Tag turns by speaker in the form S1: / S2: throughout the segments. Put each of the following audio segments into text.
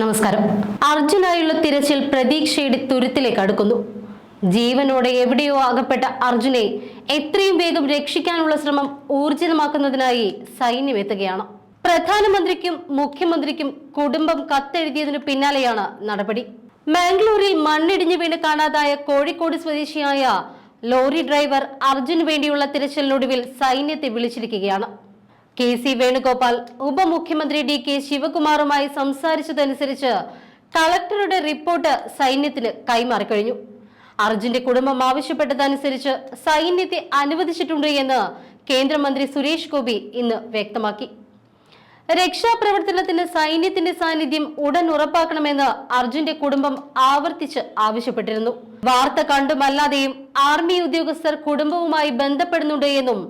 S1: നമസ്കാരം. അർജുനായുള്ള തിരച്ചിൽ പ്രതീക്ഷയുടെ തുരുത്തിലേക്ക് അടുക്കുന്നു. ജീവനോടെ എവിടെയോ ആകപ്പെട്ട അർജുനെ എത്രയും വേഗം രക്ഷിക്കാനുള്ള ശ്രമം ഊർജിതമാക്കുന്നതിനായി സൈന്യം എത്തുകയാണ്. പ്രധാനമന്ത്രിക്കും മുഖ്യമന്ത്രിക്കും കുടുംബം കത്തെഴുതിയതിനു പിന്നാലെയാണ് നടപടി. മാംഗ്ലൂരിൽ മണ്ണിടിഞ്ഞു വീണ് കാണാതായ കോഴിക്കോട് സ്വദേശിയായ ലോറി ഡ്രൈവർ അർജുന് വേണ്ടിയുള്ള തിരച്ചിലിനൊടുവിൽ സൈന്യത്തെ വിളിച്ചിരിക്കുകയാണ്. കെ സി വേണുഗോപാൽ ഉപമുഖ്യമന്ത്രി ഡി കെ ശിവകുമാറുമായി സംസാരിച്ചതനുസരിച്ച് കളക്ടറുടെ റിപ്പോർട്ട് സൈന്യത്തിന് കൈമാറിക്കഴിഞ്ഞു അർജുന്റെ കുടുംബം ആവശ്യപ്പെട്ടതനുസരിച്ച് സൈന്യത്തെ അനുവദിച്ചിട്ടുണ്ട് എന്ന് കേന്ദ്രമന്ത്രി സുരേഷ് ഗോപി ഇന്ന് വ്യക്തമാക്കി. രക്ഷാപ്രവർത്തനത്തിന് സൈന്യത്തിന്റെ സാന്നിധ്യം ഉടൻ ഉറപ്പാക്കണമെന്ന് അർജുന്റെ കുടുംബം ആവർത്തിച്ച് ആവശ്യപ്പെട്ടിരുന്നു. വാർത്ത കണ്ടുമല്ലാതെയും ആർമി ഉദ്യോഗസ്ഥർ കുടുംബവുമായി ബന്ധപ്പെടുന്നുണ്ട് എന്നും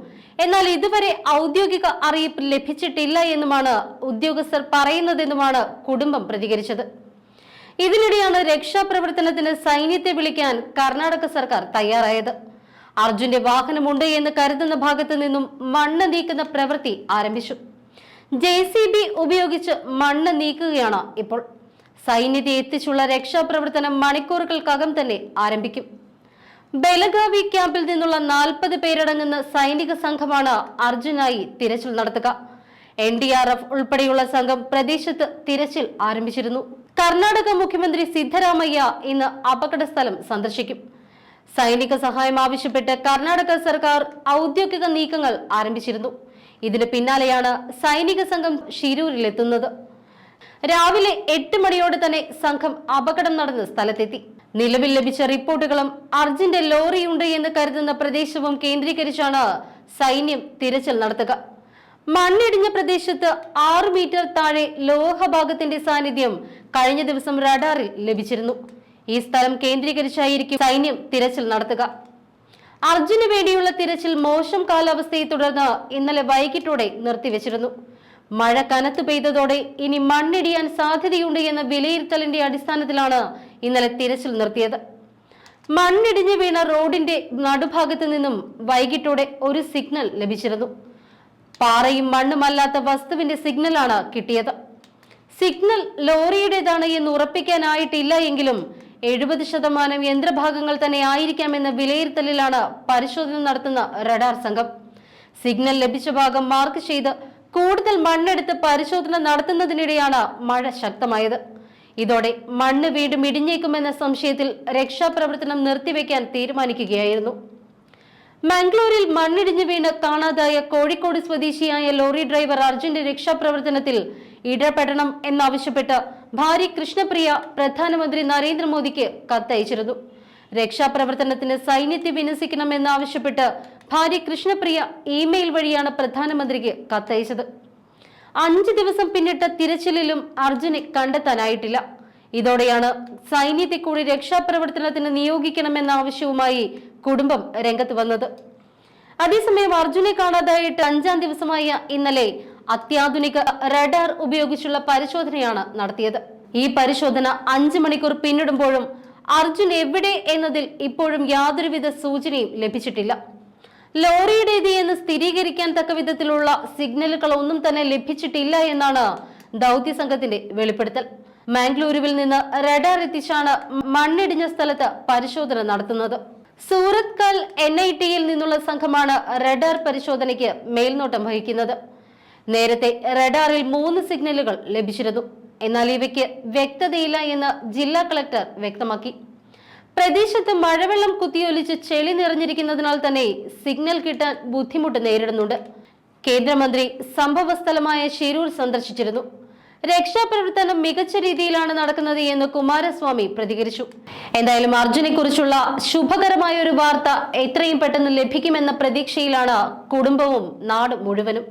S1: എന്നാൽ ഇതുവരെ ഔദ്യോഗിക അറിയിപ്പ് ലഭിച്ചിട്ടില്ല എന്നുമാണ് ഉദ്യോഗസ്ഥർ പറയുന്നതെന്നുമാണ് കുടുംബം പ്രതികരിച്ചത്. ഇതിനിടെയാണ് രക്ഷാപ്രവർത്തനത്തിന് സൈന്യത്തെ വിളിക്കാൻ കർണാടക സർക്കാർ തയ്യാറായത്. അർജുന്റെ വാഹനമുണ്ട് എന്ന് കരുതുന്ന ഭാഗത്ത് നിന്നും മണ്ണ് നീക്കുന്ന പ്രവൃത്തി ആരംഭിച്ചു. ജെ സി ബി ഉപയോഗിച്ച് മണ്ണ് നീക്കുകയാണ് ഇപ്പോൾ. സൈന്യത്തെ എത്തിച്ചുള്ള രക്ഷാപ്രവർത്തനം മണിക്കൂറുകൾക്കകം തന്നെ ആരംഭിക്കും. ബലഗാവി ക്യാമ്പിൽ നിന്നുള്ള നാൽപ്പത് പേരടങ്ങുന്ന സൈനിക സംഘമാണ് അർജുനായി തിരച്ചിൽ നടത്തുക. എൻ ഡി ആർ എഫ് ഉൾപ്പെടെയുള്ള സംഘം പ്രദേശത്ത് തിരച്ചിൽ ആരംഭിച്ചിരുന്നു. കർണാടക മുഖ്യമന്ത്രി സിദ്ധരാമയ്യ ഇന്ന് അപകട സ്ഥലം സന്ദർശിക്കും. സൈനിക സഹായം ആവശ്യപ്പെട്ട് കർണാടക സർക്കാർ ഔദ്യോഗിക നീക്കങ്ങൾ ആരംഭിച്ചിരുന്നു. ഇതിന് പിന്നാലെയാണ് സൈനിക സംഘം ഷിരൂരിലെത്തുന്നത്. രാവിലെ എട്ട് മണിയോടെ തന്നെ സംഘം അപകടം നടന്ന സ്ഥലത്തെത്തി. നിലവിൽ ലഭിച്ച റിപ്പോർട്ടുകളും അർജുന്റെ ലോറിയുണ്ട് എന്ന് കരുതുന്ന പ്രദേശവും കേന്ദ്രീകരിച്ചാണ് സൈന്യം തിരച്ചിൽ നടത്തുക. മണ്ണിടിഞ്ഞ പ്രദേശത്ത് ആറ് മീറ്റർ താഴെ ലോഹഭാഗത്തിന്റെ സാന്നിധ്യം കഴിഞ്ഞ ദിവസം റഡാറിൽ ലഭിച്ചിരുന്നു. ഈ സ്ഥലം കേന്ദ്രീകരിച്ചായിരിക്കും സൈന്യം തിരച്ചിൽ നടത്തുക. അർജുന് വേണ്ടിയുള്ള തിരച്ചിൽ മോശം കാലാവസ്ഥയെ തുടർന്ന് ഇന്നലെ വൈകിട്ടോടെ നിർത്തിവെച്ചിരുന്നു. മഴ കനത്തു പെയ്തതോടെ ഇനി മണ്ണിടിയാൻ സാധ്യതയുണ്ട് എന്ന വിലയിരുത്തലിന്റെ അടിസ്ഥാനത്തിലാണ് ഇന്നലെ തിരച്ചിൽ നിർത്തിയത്. മണ്ണിടിഞ്ഞു വീണ റോഡിന്റെ നടുഭാഗത്ത് നിന്നും വൈകിട്ടോടെ ഒരു സിഗ്നൽ ലഭിച്ചിരുന്നു. പാറയും മണ്ണുമല്ലാത്ത വസ്തുവിന്റെ സിഗ്നലാണ് കിട്ടിയത്. സിഗ്നൽ ലോറിയുടേതാണ് എന്ന് ഉറപ്പിക്കാനായിട്ടില്ല എങ്കിലും എഴുപത് ശതമാനം യന്ത്രഭാഗങ്ങൾ തന്നെ ആയിരിക്കാമെന്ന വിലയിരുത്തലിലാണ് പരിശോധന നടത്തുന്ന റഡാർ സംഘം. സിഗ്നൽ ലഭിച്ച ഭാഗം മാർക്ക് ചെയ്ത് കൂടുതൽ മണ്ണെടുത്ത് പരിശോധന നടത്തുന്നതിനിടെയാണ് മഴ ശക്തമായത്. ഇതോടെ മണ്ണ് വീണ്ടും ഇടിഞ്ഞേക്കുമെന്ന സംശയത്തിൽ രക്ഷാപ്രവർത്തനം നിർത്തിവെക്കാൻ തീരുമാനിക്കുകയായിരുന്നു. മംഗ്ലൂരിൽ മണ്ണിടിഞ്ഞു വീണ് കാണാതായ കോഴിക്കോട് സ്വദേശിയായ ലോറി ഡ്രൈവർ അർജുന്റെ രക്ഷാപ്രവർത്തനത്തിൽ ഇടപെടണം എന്നാവശ്യപ്പെട്ട് ഭാര്യ കൃഷ്ണപ്രിയ പ്രധാനമന്ത്രി നരേന്ദ്രമോദിക്ക് കത്തയച്ചിരുന്നു. രക്ഷാപ്രവർത്തനത്തിന് സൈന്യത്തെ വിന്യസിക്കണമെന്നാവശ്യപ്പെട്ട് ഭാര്യ കൃഷ്ണപ്രിയ ഇമെയിൽ വഴിയാണ് പ്രധാനമന്ത്രിക്ക് കത്തയച്ചത്. അഞ്ച് ദിവസം പിന്നിട്ട തിരച്ചിലിലും അർജുനെ കണ്ടെത്താനായിട്ടില്ല. ഇതോടെയാണ് സൈന്യത്തെ കൂടി രക്ഷാപ്രവർത്തനത്തിന് നിയോഗിക്കണമെന്ന ആവശ്യവുമായി കുടുംബം രംഗത്ത് വന്നത്. അതേസമയം അർജുനെ കാണാതായിട്ട് അഞ്ചാം ദിവസമായ ഇന്നലെ അത്യാധുനിക റഡാർ ഉപയോഗിച്ചുള്ള പരിശോധനയാണ് നടത്തിയത്. ഈ പരിശോധന അഞ്ചു മണിക്കൂർ പിന്നിടുമ്പോഴും അർജുൻ എവിടെ എന്നതിൽ ഇപ്പോഴും യാതൊരുവിധ സൂചനയും ലഭിച്ചിട്ടില്ല. ലോറിയുടേത് എന്ന് സ്ഥിരീകരിക്കാൻ തക്ക വിധത്തിലുള്ള സിഗ്നലുകൾ ഒന്നും തന്നെ ലഭിച്ചിട്ടില്ല എന്നാണ് ദൗത്യ സംഘത്തിന്റെ വെളിപ്പെടുത്തൽ. മാംഗ്ലൂരുവിൽ നിന്ന് റഡാർ എത്തിച്ചാണ് മണ്ണിടിഞ്ഞ സ്ഥലത്ത് പരിശോധന നടത്തുന്നത്. സൂറത്ത് കൽ എൻ ഐ ടിയിൽ നിന്നുള്ള സംഘമാണ് റഡാർ പരിശോധനയ്ക്ക് മേൽനോട്ടം വഹിക്കുന്നത്. നേരത്തെ റഡാറിൽ മൂന്ന് സിഗ്നലുകൾ ലഭിച്ചിരുന്നു. എന്നാൽ ഇവയ്ക്ക് വ്യക്തതയില്ല എന്ന് ജില്ലാ കളക്ടർ വ്യക്തമാക്കി. പ്രദേശത്ത് മഴവെള്ളം കുത്തിയൊലിച്ച് ചെളി നിറഞ്ഞിരിക്കുന്നതിനാൽ തന്നെ സിഗ്നൽ കിട്ടാൻ ബുദ്ധിമുട്ട് നേരിടുന്നുണ്ട്. കേന്ദ്രമന്ത്രി സംഭവസ്ഥലമായ ഷിരൂർ സന്ദർശിച്ചിരുന്നു. രക്ഷാപ്രവർത്തനം മികച്ച രീതിയിലാണ് നടക്കുന്നത് എന്ന് കുമാരസ്വാമി പ്രതികരിച്ചു. എന്തായാലും അർജുനെ കുറിച്ചുള്ള ശുഭകരമായ ഒരു വാർത്ത എത്രയും പെട്ടെന്ന് ലഭിക്കുമെന്ന പ്രതീക്ഷയിലാണ് കുടുംബവും നാട് മുഴുവനും.